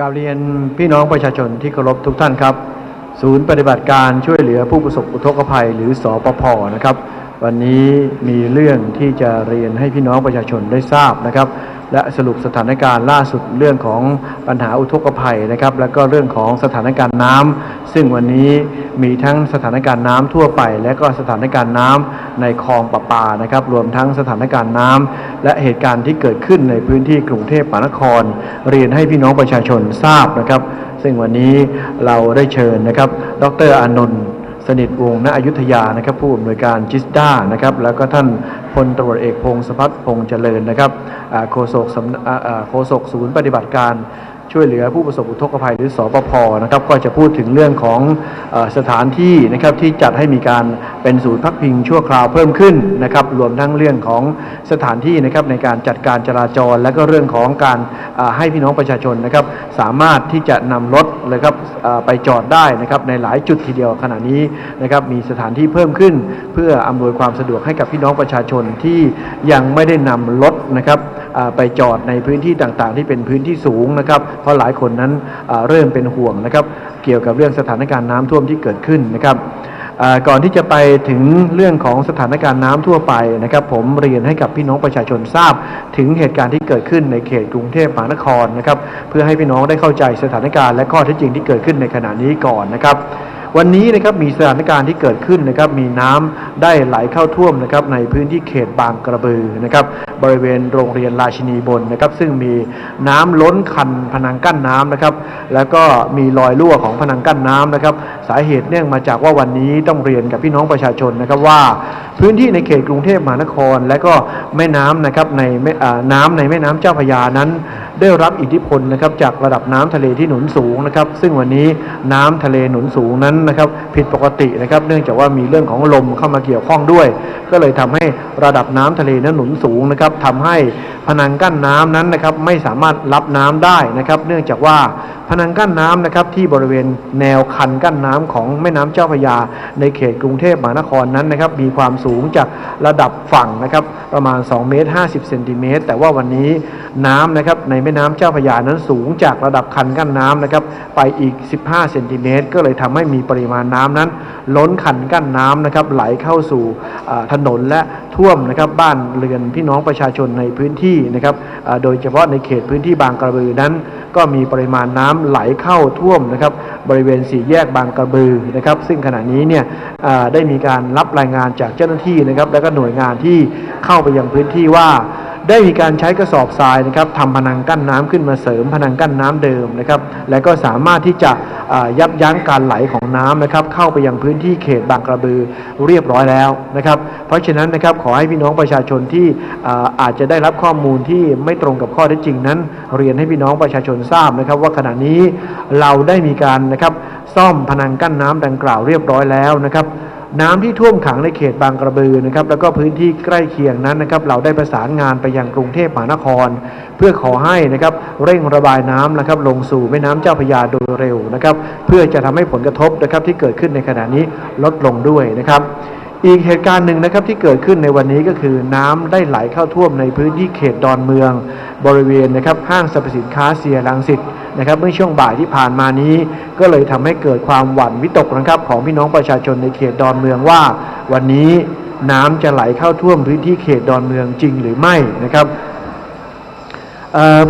กราบเรียนพี่น้องประชาชนที่เคารพทุกท่านครับ ศูนย์ปฏิบัติการช่วยเหลือผู้ประสบอุทกภัย หรือสอปพนะครับ วันนี้มีเรื่องที่จะเรียนให้พี่น้องประชาชนได้ทราบนะครับ และสรุปสถานการณ์ล่าสุดเรื่องของปัญหาอุทกภัยนะครับ แล้วก็เรื่องของสถานการณ์น้ำซึ่งวันนี้มีทั้งสถานการณ์น้ำทั่วไป และก็สถานการณ์น้ำในคลองประปานะครับ รวมทั้งสถานการณ์น้ำและเหตุการณ์ที่เกิดขึ้นในพื้นที่กรุงเทพมหานคร เรียนให้พี่น้องประชาชนทราบนะครับ ซึ่งวันนี้เราได้เชิญนะครับ ดรอนนท์ สนิทวงศ์ณอยุธยานะครับ ผู้อำนวยการจิสด้านะครับ แล้วก็ท่านพลตำรวจเอกพงศพัฒน์พงษ์เจริญนะครับโฆษกโฆษกศูนย์ปฏิบัติการช่วยเหลือผู้ประสบอุทกภัยหรือสปพนะครับก็จะพูดถึงเรื่องของอสถานที่นะครับที่จัดให้มีการเป็นศูนย์พักพิงชั่วคราวเพิ่มขึ้นนะครับรวมทั้งเรื่องของสถานที่นะครับในการจัดการจราจร และก็เรื่องของการให้พี่น้องประชาชนนะครับสามารถที่จะนำรถเลยครับไปจอดได้นะครับในหลายจุดทีเดียวขณะนี้นะครับมีสถานที่เพิ่มขึ้น เพื่ออำนวยความสะดวกให้กับพี่น้องประชาชนที่ยังไม่ได้นำรถนะครับไปจอดในพื้นที่ต่างๆ ที่เป็นพื้นที่สูงนะครับเพราะหลายคนนั้นเริ่มเป็นห่วงนะครับเกี่ยวกับเรื่องสถานการณ์น้ำท่วมที่เกิดขึ้นนะครับ ก่อนที่จะไปถึงเรื่องของสถานการณ์น้ำทั่วไปนะครับ ผมเรียนให้กับพี่น้องประชาชนทราบ ถึงเหตุการณ์ที่เกิดขึ้นในเขตกรุงเทพมหานครนะครับ เพื่อให้พี่น้องได้เข้าใจสถานการณ์และข้อเท็จจริงที่เกิดขึ้นในขณะนี้ก่อนนะครับ วันนี้นะครับมีสถานการณ์ที่เกิดขึ้นนะครับมีน้ำได้ไหลเข้าท่วมนะครับในพื้นที่เขตบางกระบือนะครับบริเวณโรงเรียนราชินีบนนะครับซึ่งมีน้ำล้นคันพนังกั้นน้ำนะครับแล้วก็มีรอยรั่วของพนังกั้นน้ำนะครับสาเหตุเนื่องมาจากว่าวันนี้ต้องเรียนกับพี่น้องประชาชนนะครับว่า พื้นที่ในเขตกรุงเทพมหานคร และก็แม่น้ำนะครับในแม่อ่าน้ำในแม่น้ำเจ้าพยานั้น ได้รับอิทธิพลนะครับจากระดับน้ำทะเลที่หนุนสูงนะครับซึ่งวันนี้น้ำทะเลหนุนสูงนั้นนะครับผิดปกตินะครับเนื่องจากว่ามีเรื่องของลมเข้ามาเกี่ยวข้องด้วย ก็เลยทำให้ระดับน้ำทะเลนั้นหนุนสูงนะครับทำให้พนังกั้นน้ำนั้นนะครับไม่สามารถรับน้ำได้นะครับ เนื่องจากว่าพนังกั้นน้ำนะครับที่บริเวณแนวคันกั้นน้ำของแม่น้ำเจ้าพระยา ในเขตกรุงเทพมหานครนั้นนะครับมีความสูงจากระดับฝั่งนะครับประมาณ2เมตร50เซนติเมตรแต่ว่าวันนี้ น้ำนะครับในแม่น้ำเจ้าพระยานั้นสูงจากระดับคันกั้นน้ำนะครับไปอีก 15 เซนติเมตรก็เลยทำให้มีปริมาณน้ำนั้น ล้นคันกั้นน้ำนะครับไหลเข้าสู่ถนนและท่วมนะครับบ้านเรือนพี่น้องประชาชนในพื้นที่นะครับโดยเฉพาะในเขตพื้นที่บางกระบือนั้น ก็มีปริมาณน้ำไหลเข้าท่วมนะครับบริเวณสี่แยกบางกระบือนะครับ ซึ่งขณะนี้เนี่ยได้มีการรับรายงานจากเจ้าหน้าที่นะครับ และก็หน่วยงานที่เข้าไปยังพื้นที่ว่า ได้มีการใช้กระสอบทรายนะครับทำพนังกั้นน้ำขึ้นมาเสริมพนังกั้นน้ำเดิมนะครับ และก็สามารถที่จะยับยั้งการไหลของน้ำนะครับ เข้าไปยังพื้นที่เขตบางกระบือเรียบร้อยแล้วนะครับ เพราะฉะนั้นนะครับขอให้พี่น้องประชาชนที่อาจจะได้รับข้อมูลที่ไม่ตรงกับข้อเท็จจริงนั้น เรียนให้พี่น้องประชาชนทราบนะครับ ว่าขณะนี้เราได้มีการนะครับซ่อมพนังกั้นน้ำดังกล่าวเรียบร้อยแล้วนะครับ น้ำที่ท่วมขังในเขตบางกระบือนะครับแล้วก็พื้นที่ใกล้เคียงนั้นนะครับเราได้ประสานงานไปยังกรุงเทพมหานคร เพื่อขอให้นะครับเร่งระบายน้ำนะครับลงสู่แม่น้ำเจ้าพระยาโดยเร็วนะครับเพื่อจะทำให้ผลกระทบนะครับที่เกิดขึ้นในขณะนี้ลดลงด้วยนะครับ อีกเหตุการณ์หนึ่งนะครับที่เกิดขึ้นในวันนี้ก็คือน้ำได้ไหลเข้าท่วมในพื้นที่เขตดอนเมือง บริเวณนะครับห้างสรรพสินค้าเซียรังสิตนะครับเมื่อช่วงบ่ายที่ผ่านมานี้ ก็เลยทำให้เกิดความหวั่นวิตกนะครับของพี่น้องประชาชนในเขตดอนเมืองว่า วันนี้น้ำจะไหลเข้าท่วมพื้นที่เขตดอนเมืองจริงหรือไม่นะครับ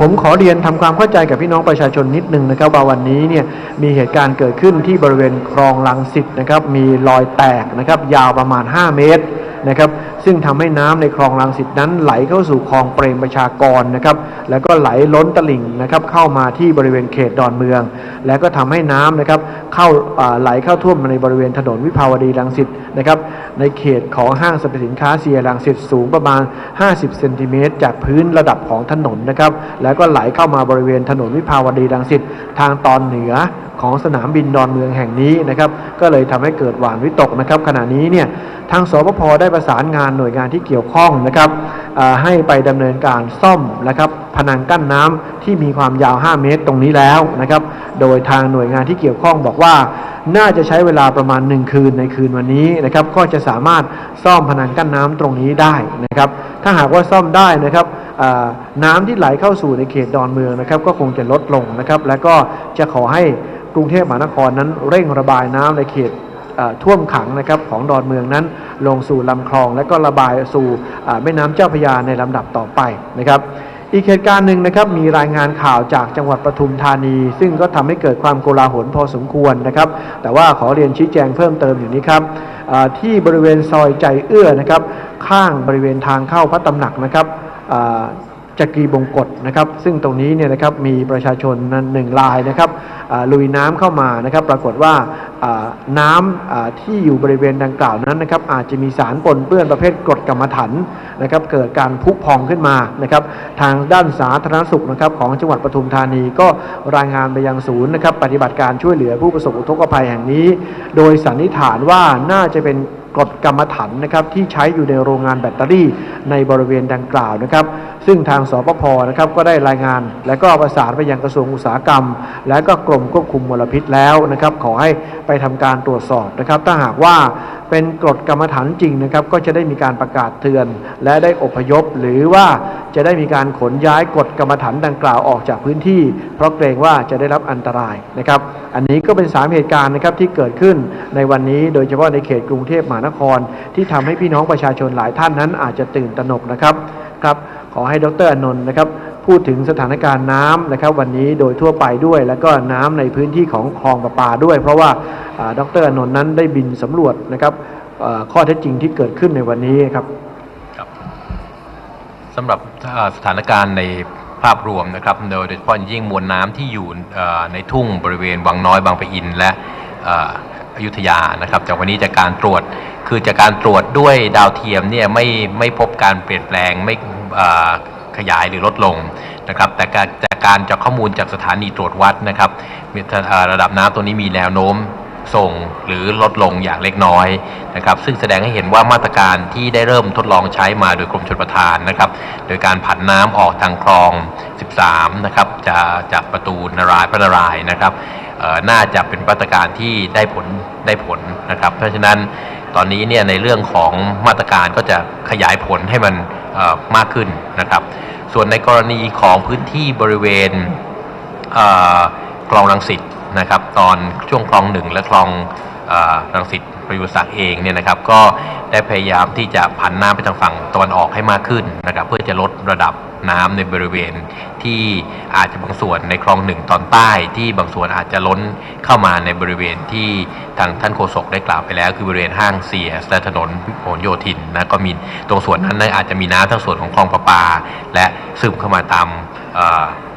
ผมขอเรียนทำความเข้าใจกับพี่น้องประชาชนนิดนึงนะครับว่าวันนี้เนี่ยมีเหตุการณ์เกิดขึ้นที่บริเวณคลองลังสิตนะครับมีรอยแตกนะครับยาวประมาณ 5 เมตรนะครับซึ่งทำให้น้ำในคลองลังสิตนั้นไหลเข้าสู่คลองเปรมประชากรนะครับแล้วก็ไหลล้นตลิ่งนะครับเข้ามาที่บริเวณเขตดอนเมือง แล้วก็ทำให้น้ำนะครับเข้าไหลเข้าท่วมในบริเวณถนนวิภาวดีรังสิตนะครับ ในเขตของห้างสรรพสินค้าเซียรังสิตสูงประมาณ 50 เซนติเมตรจากพื้นระดับของถนนนะครับ แล้วก็ไหลเข้ามาบริเวณถนนวิภาวดีรังสิตทางตอนเหนือของสนามบินดอนเมืองแห่งนี้นะครับก็เลยทำให้เกิดหวานวิตกนะครับขณะนี้เนี่ยทางสปพได้ประสานงานหน่วยงานที่เกี่ยวข้องนะครับให้ไปดำเนินการซ่อมนะครับพนังกั้นน้ำที่มีความยาว 5 เมตรตรงนี้แล้วนะครับโดยทางหน่วยงานที่เกี่ยวข้องบอกว่าน่าจะใช้เวลาประมาณ 1 คืนในคืนวันนี้นะครับก็จะสามารถซ่อมพนังกั้นน้ำตรงนี้ได้นะครับถ้าหากว่าซ่อมได้นะครับน้ำที่ไหลเข้าสู่ในเขตดอนเมืองนะครับก็คงจะลดลงนะครับและก็จะขอให้ กรุงเทพมหานครนั้นเร่งระบายน้ำในเขตท่วมขังนะครับของดอนเมืองนั้นลงสู่ลำคลอง และก็ระบายสู่แม่น้ำเจ้าพระยาในลำดับต่อไปนะครับอีกเหตุการณ์หนึ่งนะครับมีรายงานข่าวจากจังหวัดปทุมธานี ซึ่งก็ทำให้เกิดความโกลาหลพอสมควรนะครับ แต่ว่าขอเรียนชี้แจงเพิ่มเติมอย่างนี้ครับที่บริเวณซอยใจเอื้อนะครับข้างบริเวณทางเข้าพระตำหนักนะครับ จักรีบงกฎนะครับ ซึ่งตรงนี้เนี่ยนะครับมีประชาชนนั้นหนึ่งรายนะครับลุยน้ำเข้ามานะครับ ปรากฏว่าน้ำอ่าที่อยู่บริเวณดังกล่าวนั้นนะครับ อาจจะมีสารปนเปื้อนประเภทกรดกรรมฐานนะครับ เกิดการพุพองขึ้นมานะครับ ทางด้านสาธารณสุขนะครับของจังหวัดปทุมธานีก็รายงานไปยังศูนย์นะครับ ปฏิบัติการช่วยเหลือผู้ประสบอุทกภัยแห่งนี้ โดยสันนิษฐานว่าน่าจะเป็นกรดกรรมฐานนะครับที่ใช้อยู่ในโรงงานแบตเตอรี่ในบริเวณดังกล่าวนะครับ ซึ่งทางสปพนะครับก็ได้รายงาน และก็ประสานไปยังกระทรวงอุตสาหกรรม และก็กรมควบคุมมลพิษแล้วนะครับขอให้ไปทำการตรวจสอบนะครับถ้าหากว่า เป็นกรดกรรมฐานจริงนะครับ ก็จะได้มีการประกาศเตือน และได้อพยพ หรือว่าจะได้มีการขนย้ายกรดกรรมฐานดังกล่าวออกจากพื้นที่ เพราะเกรงว่าจะได้รับอันตรายนะครับ อันนี้ก็เป็นสามเหตุการณ์นะครับที่เกิดขึ้นในวันนี้โดยเฉพาะในเขตกรุงเทพมหานคร ที่ทำให้พี่น้องประชาชนหลายท่านนั้นอาจจะตื่นตระหนกนะครับครับขอให้ดรอนนท์นะครับ พูดถึงสถานการณ์น้ำนะครับวันนี้โดยทั่วไปด้วย แล้วก็น้ำในพื้นที่ของคลองประปาด้วย เพราะว่าอ่าดรอนนท์นั้นได้บินสำรวจนะครับข้อเท็จจริงที่เกิดขึ้นในวันนี้ครับครับสำหรับสถานการณ์ในภาพรวมนะครับโดยเฉพาะอย่างยิ่งมวลน้ำที่อยู่ในทุ่งบริเวณวังน้อยบางปะอินและอยุธยานะครับจากวันนี้จากการตรวจคือจากการตรวจด้วยดาวเทียมเนี่ยไม่ไม่พบการเปลี่ยนแปลงไม่ ขยายหรือลดลงนะครับแต่การจากการจากข้อมูลจากสถานีตรวจวัดนะครับระดับน้ำตัวนี้มีแนวโน้มส่งหรือลดลงอย่างเล็กน้อยนะครับ ซึ่งแสดงให้เห็นว่ามาตรการที่ได้เริ่มทดลองใช้มาโดยกรมชลประทานนะครับ โดยการผันน้ำออกทางคลอง 13 นะครับจากจากประตูนารายพระนารายนะครับน่าจะเป็นมาตรการที่ได้ผลได้ผลนะครับ เพราะฉะนั้นตอนนี้เนี่ยในเรื่องของมาตรการก็จะขยายผลให้มัน มากขึ้นนะครับ ส่วนในกรณีของพื้นที่บริเวณเคลองรังสิตนะครับ ตอนช่วงคลองหนึ่งและคลองรังสิตประยุทธ์ศักดิ์เองเนี่ยนะครับ ก็ได้พยายามที่จะผันน้ำไปทางฝั่งตะวันออกให้มากขึ้นนะครับ เพื่อจะลดระดับ น้ำในบริเวณที่อาจจะบางส่วนในคลองหนึ่งตอนใต้ที่บางส่วนอาจจะล้นเข้ามาในบริเวณที่ทางท่านโฆษกได้กล่าวไปแล้ว คือบริเวณห้างเสียและถนนพหลโยธินนะก็มีตรงส่วนนั้นนะอาจจะมีน้ำทั้งส่วนของคลองประปา และซึมเข้ามาตาม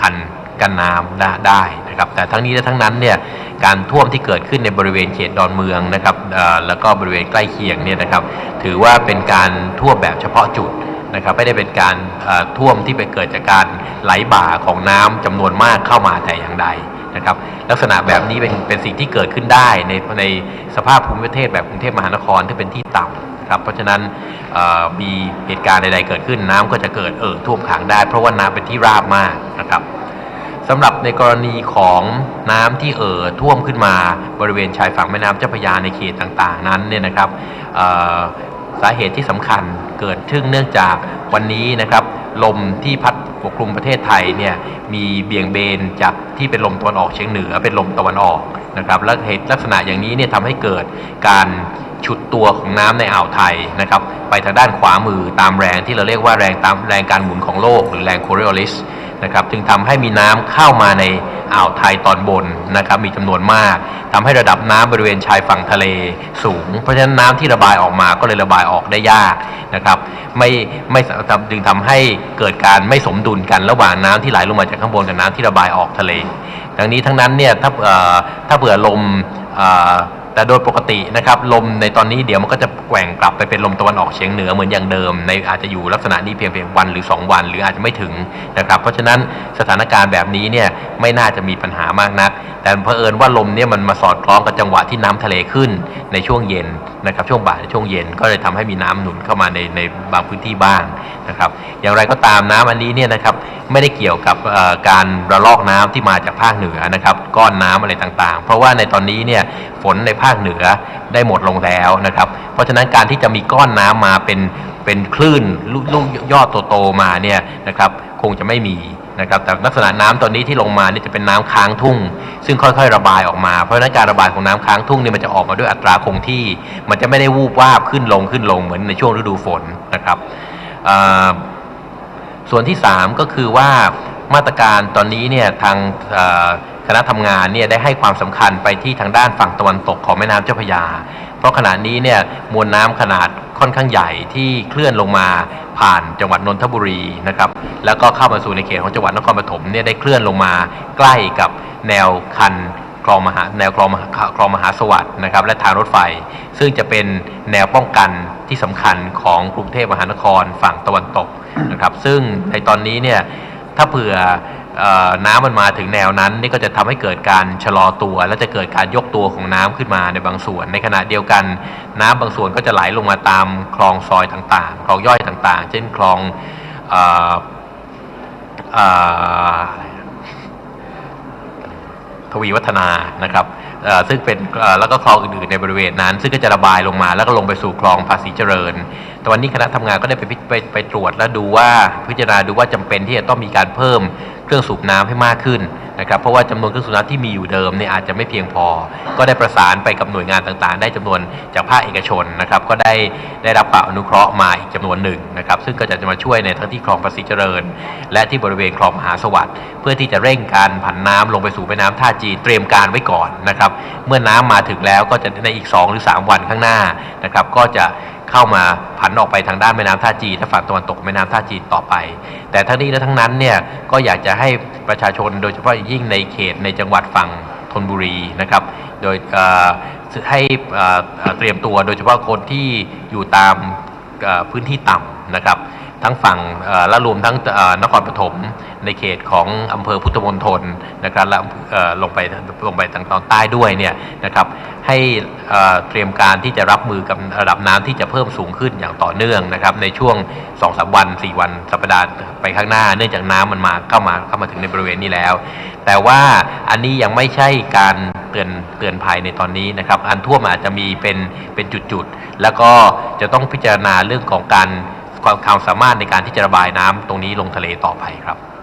คันกันน้ำได้นะครับแต่ทั้งนี้และทั้งนั้นเนี่ยการท่วมที่เกิดขึ้นในบริเวณเขตดอนเมืองนะครับแล้วก็บริเวณใกล้เคียงเนี่ยนะครับถือว่าเป็นการท่วมแบบเฉพาะจุด นะครับไม่ได้เป็นการท่วมที่ไปเกิดจากการไหลบ่าของน้ำจำนวนมากเข้ามาแต่อย่างใดนะครับลักษณะแบบนี้เป็นเป็นสิ่งที่เกิดขึ้นได้ในในสภาพภูมิประเทศแบบกรุงเทพมหานครที่เป็นที่ต่ำครับเพราะฉะนั้นมีเหตุการณ์ใดๆเกิดขึ้นน้ำก็จะเกิดเอ่อท่วมขังได้ เพราะว่าน้ำเป็นที่ราบมากนะครับสำหรับในกรณีของน้ำที่เอ่อท่วมขึ้นมาบริเวณชายฝั่งแม่น้ำเจ้าพระยาในเขตต่างๆ นั้นเนี่ยนะครับสาเหตุที่สำคัญ เกิดขึ้นเนื่องจากวันนี้นะครับลมที่พัดปกคลุมประเทศไทยเนี่ยมีเบี่ยงเบนจากที่เป็นลมตะวันออกเฉียงเหนือเป็นลมตะวันออกนะครับและเหตุลักษณะอย่างนี้เนี่ยทำให้เกิดการชุดตัวของน้ำในอ่าวไทยนะครับไปทางด้านขวามือตามแรงที่เราเรียกว่าแรงตามแรงการหมุนของโลก หรือแรงโคเรโอลิส นะครับจึงทำให้มีน้ำเข้ามาในอ่าวไทยตอนบนนะครับมีจำนวนมากทำให้ระดับน้ำบริเวณชายฝั่งทะเลสูง เพราะฉะนั้นน้ำที่ระบายออกมาก็เลยระบายออกได้ยากนะครับไม่ไม่จึงทำให้เกิดการไม่สมดุลกันระหว่างน้ำที่ไหลลงมาจากข้างบนกับน้ำที่ระบายออกทะเล ดังนี้ทั้งนั้นเนี่ยถ้าเอ่อถ้าเผื่อลมอ แต่โดยปกตินะครับลมในตอนนี้เดี๋ยวมันก็จะแกว่งกลับไปเป็นลมตะวันออกเฉียงเหนือเหมือนอย่างเดิม ในอาจจะอยู่ลักษณะนี้เพียงเพียงวันหรือ 2 วัน หรืออาจจะไม่ถึงนะครับเพราะฉะนั้นสถานการณ์แบบนี้เนี่ยไม่น่าจะมีปัญหามากนัก แต่เผอิญว่าลมเนี่ยมันมาสอดคล้องกับจังหวะที่น้ำทะเลขึ้นในช่วงเย็นนะครับช่วงบ่ายช่วงเย็นก็เลยทำให้มีน้ำหนุนเข้ามาในในบางพื้นที่บ้างนะครับอย่างไรก็ตามน้ำอันนี้เนี่ยนะครับไม่ได้เกี่ยวกับการระลอกน้ำที่มาจากภาคเหนือนะครับก้อนน้ำอะไรต่างๆ เพราะว่าในตอนนี้เนี่ยฝนในภาคเหนือได้หมดลงแล้วนะครับเพราะฉะนั้นการที่จะมีก้อนน้ำมาเป็นเป็นคลื่นลูกยอดโตๆมาเนี่ยนะครับคงจะไม่มี นะครับแต่ลักษณะน้ำตอนนี้ที่ลงมานี่จะเป็นน้ำค้างทุ่ง ซึ่งค่อยๆระบายออกมาเพราะนั้นการระบายของน้ำค้างทุ่งนี่มันจะออกมาด้วยอัตราคงที่ มันจะไม่ได้วูบวาบขึ้นลงขึ้นลงเหมือนในช่วงฤดูฝนนะครับส่วนที่ 3 ก็คือว่ามาตรการตอนนี้เนี่ยทางคณะทำงานเนี่ยได้ให้ความสำคัญไปที่ทางด้านฝั่งตะวันตกของแม่น้ำเจ้าพระยา ราะขณะนี้เนี่ยมวลน้ำขนาดค่อนข้างใหญ่ที่เคลื่อนลงมาผ่านจังหวัดนนทบุรีนะครับแล้วก็เข้ามาสู่ในเขตของจังหวัดนครปฐมเนี่ยได้เคลื่อนลงมาใกล้กับแนวคันคลองมหาแนวคลองมหาคลองมหาสวัสด์นะครับและทางรถไฟ ซึ่งจะเป็นแนวป้องกันที่สำคัญของกรุงเทพมหานครฝั่งตะวันตกนะครับซึ่งในตอนนี้เนี่ยถ้าเผื่อ น้ำมันมาถึงแนวนั้นนี่ก็จะทำให้เกิดการชะลอตัว และจะเกิดการยกตัวของน้ำขึ้นมาในบางส่วน ในขณะเดียวกันน้ำบางส่วนก็จะไหลลงมาตามคลองซอยต่างๆ คลองย่อยต่างๆ เช่นคลองออทวีวัฒนานะครับซึ่งเป็นแล้วก็คลองอื่นๆในบริเวณนั้น ซึ่งก็จะระบายลงมาแล้วก็ลงไปสู่คลองภาษีเจริญ แต่วันนี้คณะทำงานก็ได้ไปไปไปตรวจและดูว่าพิจารณาดูว่าจำเป็นที่จะต้องมีการเพิ่มเครื่องสูบน้ำให้มากขึ้นนะครับเพราะว่าจำนวนเครื่องสูบน้ำที่มีอยู่เดิมเนี่ยอาจจะไม่เพียงพอ ก็ได้ประสานไปกับหน่วยงานต่างๆ ได้จำนวนจากภาคเอกชนนะครับก็ได้ได้รับความอนุเคราะห์มาอีกจำนวนหนึ่งนะครับซึ่งก็จะมาช่วยในทั้งที่คลองภาษีเจริญ และที่บริเวณคลองมหาสวัสดิ์เพื่อที่จะเร่งการผันน้ำลงไปสู่แม่น้ำท่าจีนเตรียมการไว้ก่อนนะครับเมื่อน้ำมาถึงแล้วก็จะในอีก 2 หรือ 3 วันข้างหน้านะครับก็จะเข้ามาผันออกไปทางด้านแม่น้ำท่าจีนและฝั่งตะวันตกแม่น้ำท่าจีนต่อไป แต่ทั้งนี้และทั้งนั้นเนี่ยก็อยากจะให้ประชาชนโดยเฉพาะยิ่งในเขตในจังหวัดฝั่งธนบุรีนะครับ โดยให้เตรียมตัวโดยเฉพาะคนที่อยู่ตามพื้นที่ต่ำนะครับ ทั้งฝั่งและรวมทั้งนครปฐมในเขตของอำเภอพุทธมณฑลนะครับและลงไปลงไปทางตอนใต้ด้วยเนี่ยนะครับให้เตรียมการที่จะรับมือกับระดับน้ำที่จะเพิ่มสูงขึ้นอย่างต่อเนื่องนะครับในช่วง2อสวัน 4 วันสัปดาห์ไปข้างหน้า เนื่องจากน้ำมันมาเข้ามาเข้ามาถึงในบริเวณนี้แล้ว แต่ว่าอันนี้ยังไม่ใช่การเตือนเตือนภัยในตอนนี้นะครับอันท่วมอาจจะมีเป็นเป็นจุดๆแล้วก็จะต้องพิจารณาเรื่องของการ ความความสามารถในการที่จะระบายน้ำตรงนี้ลงทะเลต่อไปครับ